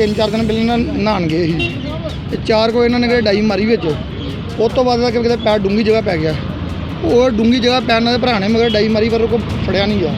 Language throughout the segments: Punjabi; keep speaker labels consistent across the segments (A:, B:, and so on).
A: ਤਿੰਨ ਚਾਰ ਦਿਨ ਪਹਿਲਾਂ ਨਾ- ਨਹਾਉਣ ਗਏ ਸੀ। ਤੇ ਚਾਰ ਕੋ ਇਹਨਾਂ ਨੇ ਕਿਤੇ ਡਾਈ ਮਾਰੀ ਵਿੱਚ। ਉਸ ਤੋਂ ਬਾਅਦ ਕਿ ਕਿਤੇ ਪੈਰ ਡੂੰਗੀ ਜਗ੍ਹਾ ਪੈ ਗਿਆ। ਉਹ ਡੂੰਗੀ ਜਗ੍ਹਾ ਪੈਣ ਨਾਲ ਭਰਾ ਨੇ ਮਗਰ ਡਾਈ ਮਾਰੀ ਪਰ ਉਹ ਕੋ ਫੜਿਆ ਨਹੀਂ ਗਿਆ।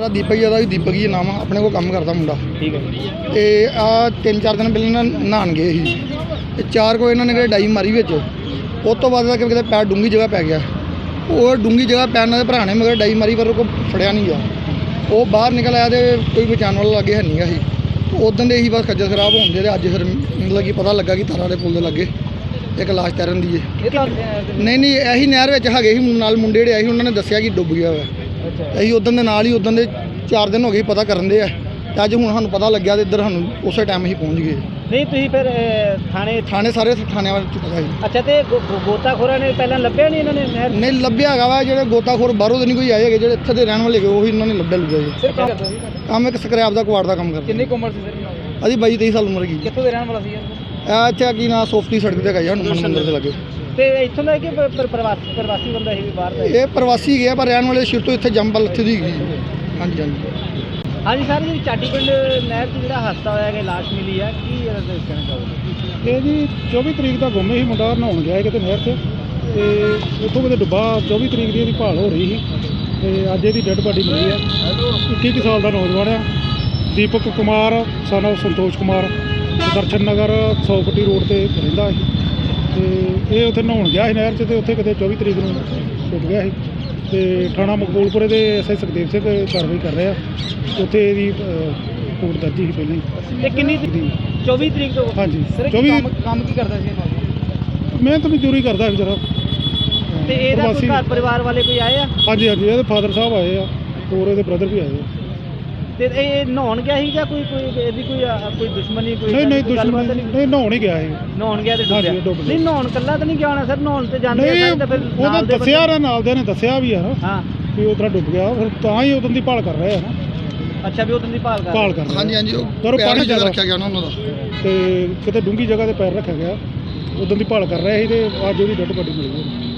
A: ਮੇਰਾ ਦੀਪਕ ਜੀ ਦਾ ਵੀ ਦੀਪਕ ਹੀ ਨਾਮ ਆ ਆਪਣੇ ਕੋਲ ਕੰਮ ਕਰਦਾ ਮੁੰਡਾ।
B: ਠੀਕ ਹੈ
A: ਤੇ ਆ ਤਿੰਨ ਚਾਰ ਦਿਨ ਪਹਿਲਾਂ ਨਾ ਨਹਾਉਣ ਗਏ ਸੀ। ਤੇ ਚਾਰ ਕੋ ਇਹਨਾਂ ਨੇ ਕਿਤੇ ਡਾਈ ਮਾਰੀ ਵਿੱਚ। ਉਸ ਤੋਂ ਬਾਅਦ ਕਿ ਕਿਤੇ ਪੈਰ ਡੂੰਗੀ ਜਗ੍ਹਾ ਪੈ ਗਿਆ। ਉਹ ਡੂੰਗੀ ਜਗ੍ਹਾ ਪੈਣ ਨਾਲ ਭਰਾ ਨੇ ਮਗਰ ਡਾਈ ਮਾਰੀ ਪਰ ਉਹ ਕੋ ਫੜਿਆ ਨਹੀਂ ਗਿਆ। ਉਹ ਬਾਹਰ ਨਿਕਲ ਆਇਆ ਤੇ ਕੋਈ ਬਚਾਉਣ ਵਾਲਾ ਲੱਗੇ ਹੈ ਨਹੀਂਗਾ ਸੀ। ਉਦੋਂ ਦੇ ਹੀ ਬਸ ਖੱਜਲ ਖਰਾਬ ਹੁੰਦੇ ਤੇ ਅੱਜ ਫਿਰ ਮਤਲਬ ਕਿ ਪਤਾ ਲੱਗਾ ਕਿ ਤਾਰਾਂ ਦੇ ਪੁਲ ਦੇ ਲੱਗੇ ਇੱਕ ਲਾਸ਼ ਤੈਰਨ ਦੀ ਹੈ
B: ਇਹ ਤਾਂ
A: ਨਹੀਂ ਨਹੀਂ ਇਹੀ ਨਹਿਰ ਵਿੱਚ ਹੈਗੇ ਸੀ ਨਾਲ ਮੁੰਡੇ ਜਿਹੜੇ ਆਏ ਸੀ ਉਹਨਾਂ ਨੇ ਦੱਸਿਆ ਕਿ ਡੁੱਬ ਗਿਆ
B: ਅੱਛਾ
A: ਅਸੀਂ ਉਦੋਂ ਦੇ ਨਾਲ ਹੀ ਉਦੋਂ ਦੇ 4 ਦਿਨ ਹੋ ਗਏ ਪਤਾ ਕਰਨ ਦੇ ਆ। ਤੇ ਅੱਜ ਹੁਣ ਸਾਨੂੰ ਪਤਾ ਲੱਗਿਆ ਤੇ ਇੱਧਰ ਸਾਨੂੰ ਉਸੇ ਟਾਈਮ ਹੀ ਪਹੁੰਚ ਗਏ।
B: ਨਹੀਂ ਤੁਸੀਂ ਫਿਰ ਅਹ, ਥਾਣੇ
A: ਥਾਣੇ ਸਾਰੇ ਥਾਣਿਆਂ ਵਿੱਚ ਪਤਾ ਸੀ
B: ਅੱਛਾ ਤੇ ਗੋ- ਗੋ- ਗੋਤਾਖੋਰਾਂ ਨੇ ਪਹਿਲਾਂ ਲੱਭਿਆ ਨਹੀਂ ਇਹਨਾਂ ਨੇ ਨਹਿਰ?
A: ਨਹੀਂ ਲੱਭਿਆ ਹੈਗਾ ਵਾ ਜਿਹੜੇ ਗੋਤਾਖੋਰ ਬਾਹਰੋਂ ਦੇ ਨਹੀਂ ਕੋਈ ਆਏ ਹੈਗੇ ਜਿਹੜੇ ਇੱਥੇ ਦੇ ਰਹਿਣ ਵਾਲੇ ਹੈਗੇ ਉਹੀ ਇਹਨਾਂ ਨੇ ਲੱਭਿਆ ਲੁੱਭਿਆ ਜੀ।
B: ਸਿਰ ਕੰਮ ਕਰਦਾ ਸੀ
A: ਕੰਮ ਇੱਕ ਸਕ੍ਰੈਪ ਦਾ ਕੁਆੜ ਦਾ ਕੰਮ ਕਰਦੇ।
B: ਕਿੰਨੀ ਕੁ ਉਮਰ ਸੀ ਸਰ
A: ਅਸੀਂ 22 23 ਸਾਲ ਉਮਰ ਗਈ
B: ਕਿੱਥੋਂ ਦੇ ਰਹਿਣ ਵਾਲਾ ਸੀ
A: ਆ ਇੱਥੇ ਆ ਕੀ ਨਾ ਸੋਫਟੀ ਸੜਕ ਤੇ ਹੈਗਾ ਜੀ ਹਨੂੰਮਾਨ ਮੰਦਿਰ ਦੇ ਲੱਗੇ।
B: ਤੇ ਇੱਥੋਂ ਦਾ ਕਿ ਪ- ਪ- ਪ੍ਰਵਾਸੀ ਪ੍ਰਵਾਸੀ ਬੰਦਾ ਸੀ ਵੀ ਬਾਹਰ ਦਾ
A: ਇਹ ਪ੍ਰਵਾਸੀ ਗਿਆ ਪਰ ਰਹਿਣ ਵਾਲੇ ਸ਼ੁਰੂ ਤੋਂ ਇੱਥੇ ਜੰਮਪਲ ਇੱਥੇ ਦੀ ਹੈਗੀ ਜੀ। ਹਾਂਜੀ ਹਾਂਜੀ।
B: ਹਾਂਜੀ ਸਰ ਜੀ ਚਾਟੀ ਪਿੰਡ ਨਹਿਰ 'ਚ ਜਿਹੜਾ ਹਾਦਸਾ ਹੋਇਆ ਕਿ ਲਾਸ਼ ਮਿਲੀ ਹੈ ਕੀ ਇਹਦਾ ਤੁਸੀਂ ਕਹਿਣਾ ਚਾਹੋਗੇ?
C: ਇਹ ਜੀ 24 ਤਰੀਕ ਦਾ ਗੁੰਮ ਸੀ ਮੁੰਡਾ ਨਹਾਉਣ ਗਿਆ ਸੀ ਕਿਤੇ ਨਹਿਰ 'ਚ। ਤੇ ਉੱਥੋਂ ਕਿਤੇ ਡੁੱਬਾ 24 ਤਰੀਕ ਦੀ ਇਹਦੀ ਭਾਲ ਹੋ ਰਹੀ ਸੀ। ਤੇ ਅੱਜ ਇਹਦੀ ਡੈੱਡ ਬਾਡੀ ਮਿਲੀ ਆ। 21 ਕੁ ਸਾਲ ਦਾ ਨੌਜਵਾਨ ਆ। ਦੀਪਕ ਕੁਮਾਰ of ਸੰਤੋਸ਼ ਕੁਮਾਰ ਦਰਸ਼ਨ ਨਗਰ 100 ਫੁੱਟੀ ਰੋਡ ਤੇ ਰਹਿੰਦਾ ਸੀ। ਤੇ ਇਹ ਉੱਥੇ ਨਹਾਉਣ ਗਿਆ ਸੀ ਨਹਿਰ 'ਚ ਤੇ ਉੱਥੇ ਕਿਤੇ 24 ਤਰੀਕ ਨੂੰ ਡੁੱਬ ਗਿਆ ਸੀ। ਤੇ ਥਾਣਾ ਮਕਬੂਲਪੁਰੇ ਦੇ ਐਸਆਈ ਸੁਖਦੇਵ ਸਿੰਘ ਕਾਰਵਾਈ ਕਰ ਰਹੇ ਆ ਉੱਥੇ ਇਹਦੀ ਰਿਪੋਰਟ ਦਰਜ ਸੀ ਪਹਿਲਾਂ ਹੀ।
B: ਤੇ ਕਿੰਨੀ
C: ਦੀ
B: 24 ਤਰੀਕ ਤੋਂ?
C: ਹਾਂਜੀ।
B: ਸਰ ਇਹ
C: 24
B: ਕੰਮ ਕੀ ਕਰਦਾ ਸੀ ਇਹ ਨੌਜਵਾਨ?
C: ਮਿਹਨਤ ਮਜ਼ਦੂਰੀ ਕਰਦਾ ਸੀ ਜਰਾ।
B: ਤੇ ਇਹਦਾ ਕੋਈ ਘਰ ਪਰਿਵਾਰ ਵਾਲੇ ਕੋਈ ਆਏ ਆ?
C: ਹਾਂਜੀ ਹਾਂਜੀ ਇਹਦੇ ਫਾਦਰ ਸਾਹਿਬ ਆਏ ਆ ਹੋਰ ਇਹਦੇ ਬ੍ਰਦਰ ਵੀ ਆਏ ਆ।
B: ਤੇ ਇਹ ਨਹਾਉਣ ਗਿਆ ਸੀ ਜਾਂ ਕੋਈ ਕੋਈ ਇਹਦੀ ਕੋਈ ਅ, ਕੋਈ ਦੁਸ਼ਮਣੀ ਕੋਈ
C: ਨਹੀਂ ਨਹੀਂ
B: ਕੋਈ ਗੱਲਬਾਤ ਨਹੀਂ
C: ਨਹੀਂ ਨਹਾਉਣ ਹੀ ਗਿਆ ਇਹ
B: ਨਹਾਉਣ ਗਿਆ ਤੇ
C: ਹਾਂਜੀ, ਡੁੱਬ ਗਿਆ।
B: ਨਹੀਂ ਨਹਾਉਣ ਕੱਲਾ ਤਾਂ ਨਹੀਂ ਗਿਆ ਹੋਣਾ ਸਰ ਨਹਾਉਣ ਤੇ ਜਾਂਦੇ ਆ
C: ਨਹੀਂ
B: ਸਾਰੇ ਤਾਂ ਫਿਰ
C: ਉਹਦਾ
B: ਨਾਲ ਦੇ
C: ਦੱਸਿਆ
B: ਬੰਦੇ-
C: ਨਾ ਨਾਲ ਦੇ ਨੇ ਦੱਸਿਆ ਵੀ ਆ।
B: ਹਾਂ।
C: ਵੀ ਉਹ ਤਰ੍ਹਾਂ ਡੁੱਬ ਗਿਆ ਫਿਰ ਤਾਂ ਹੀ ਉਦੋਂ ਦੀ ਭਾਲ ਕਰ ਰਹੇ ਆ ਨਾ।
B: ਅੱਛਾ ਵੀ ਉਦੋਂ ਦੀ ਭਾਲ ਕਰ
C: ਭਾਲ ਕਰ ਰਹੇ ਆ।
A: ਹਾਂਜੀ ਹਾਂਜੀ ਉਹ
C: ਪਰ ਉਹ
A: ਪੈਰ
C: ਪਾਣੀ ਜ਼ਿਆਦਾ-
A: ਰੱਖਿਆ ਗਿਆ ਨਾ ਉਹਨਾਂ ਦਾ।
C: ਤੇ ਕਿਤੇ ਡੂੰਗੀ ਜਗ੍ਹਾ ਤੇ ਪੈਰ ਰੱਖਿਆ ਗਿਆ ਉਦੋਂ ਦੀ ਭਾਲ ਕਰ ਰਹੇ ਸੀ ਤੇ ਅੱਜ ਉਹਦੀ ਡੈੱਡ ਬਾਡੀ ਮਿਲੀ ਹੈ।